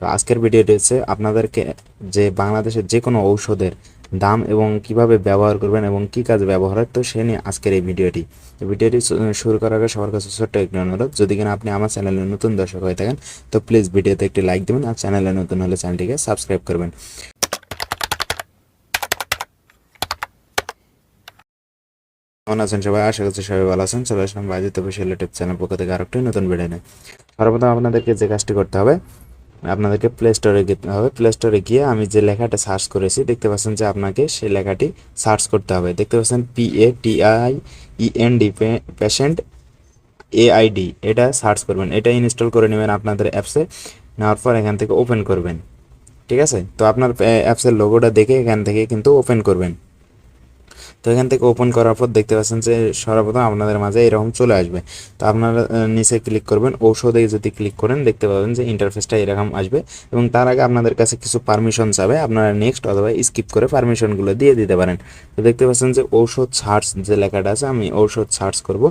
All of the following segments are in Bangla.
তো আজকের ভিডিওটি হচ্ছে আপনাদেরকে যে বাংলাদেশের যে কোনো ঔষধের দাম এবং কীভাবে ব্যবহার করবেন এবং কি কাজে ব্যবহার হয়, তো সে নিয়ে আজকের এই ভিডিওটি ভিডিওটি শুরু করার আগে সবার কাছে ছোট্ট একটি অনুরোধ, যদি কিনা আপনি আমার চ্যানেলে নতুন দর্শক হয়ে থাকেন, তো প্লিজ ভিডিওতে একটি লাইক দেবেন আর চ্যানেলে নতুন হলে চ্যানেলটিকে সাবস্ক্রাইব করবেন। কেমন আছেন সবাই? আশা করছি সবাই ভালো আছেন। চলে আসলাম বাজিত অফিসিয়াল ইউটিউব চ্যানেল পক্ষ থেকে আরেকটি নতুন ভিডিও নেই সর্বপ্রথম আপনাদেরকে যে কাজটি করতে হবে আপনাদেরকে প্লে স্টোরে যেতে হবে। প্লে স্টোরে গিয়ে আমি যে লেখাটা সার্চ করেছি, দেখতে পাচ্ছেন যে আপনাকে সেই লেখাটি সার্চ করতে হবে। দেখতে পাচ্ছেন P A T I E N D patient A AID এটা সার্চ করবেন। এটা ইনস্টল করে নেবেন আপনাদের অ্যাপসে নেওয়ার পর এখান থেকে ওপেন করবেন। ঠিক আছে? তো আপনার অ্যাপসের লোগোটা দেখে এখান থেকে কিন্তু ওপেন করবেন। তো এখান থেকে ওপেন করার পর দেখতে পাচ্ছেন যে সর্বপ্রথম আপনাদের মাঝে এরকম চলে আসবে। তো আপনারা নিচে ক্লিক করবেন, ঔষধে যদি ক্লিক করেন, দেখতে পাবেন যে ইন্টারফেসটা এরকম আসবে এবং তার আগে আপনাদের কাছে কিছু পারমিশন চাবে আপনারা নেক্সট অথবা স্কিপ করে পারমিশনগুলো দিয়ে দিতে পারেন। তো দেখতে পাচ্ছেন যে ঔষধ সার্চ যে লেখাটা আছে, আমি ঔষধ সার্চ করব।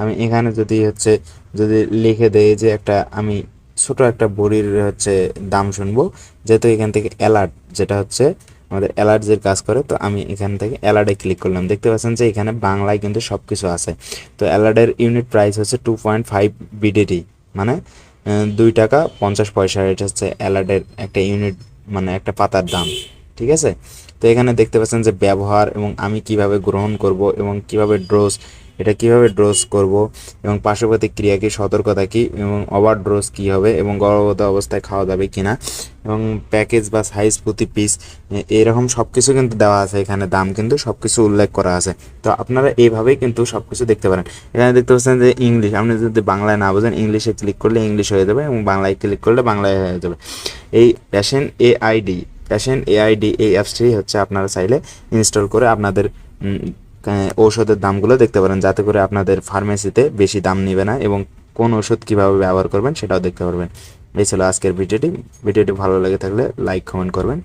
আমি এখানে যদি হচ্ছে, যদি লিখে দেই যে একটা, আমি ছোট একটা বড়ির হচ্ছে দাম শুনব, যেহেতু এখান থেকে অ্যালার্ট যেটা হচ্ছে আমাদের অ্যালার্জির কাজ করে, তো আমি এখান থেকে অ্যালার্টে ক্লিক করলাম। দেখতে পাচ্ছেন যে এখানে বাংলায় কিন্তু সব কিছু আছে। তো অ্যালার্টের ইউনিট প্রাইস হচ্ছে টু পয়েন্ট ফাইভ বিডিটি মানে দুই টাকা পঞ্চাশ পয়সা। এটা হচ্ছে অ্যালার্টের একটা ইউনিট মানে একটা পাতার দাম। ঠিক আছে? তো এখানে দেখতে পাচ্ছেন যে ব্যবহার এবং আমি কীভাবে গ্রহণ করব এবং কীভাবে ড্রোজ, এটা কীভাবে ড্রোজ করব এবং পার্শ্ববর্তী ক্রিয়া কি, সতর্কতা কি এবং ওভার ড্রোজ কী হবে এবং গর্ভবত অবস্থায় খাওয়া যাবে কিনা এবং প্যাকেজ বা সাইজ প্রতি পিস এরকম সব কিছু কিন্তু দেওয়া আছে এখানে, দাম কিন্তু সব কিছু উল্লেখ করা আছে। তো আপনারা এইভাবেই কিন্তু সব কিছু দেখতে পারেন। এখানে দেখতে পাচ্ছেন যে ইংলিশ, আপনি যদি বাংলায় না বোঝেন, ইংলিশে ক্লিক করলে ইংলিশ হয়ে যাবে এবং বাংলায় ক্লিক করলে বাংলায় হয়ে যাবে। এই প্যাশন এআইডি প্যাশন এআইডি এই অ্যাপসটি হচ্ছে আপনারা চাইলে ইনস্টল করে আপনাদের ঔষধের দামগুলো দেখতে পারেন। যাতে করে আপনাদের ফার্মেসিতে বেশি দাম নেবে না এবং কোন ওষুধ কীভাবে ব্যবহার করবেন সেটাও দেখতে পারবেন। এই ছিল আজকের ভিডিওটি। ভিডিওটি ভালো লেগে থাকলে লাইক কমেন্ট করবেন।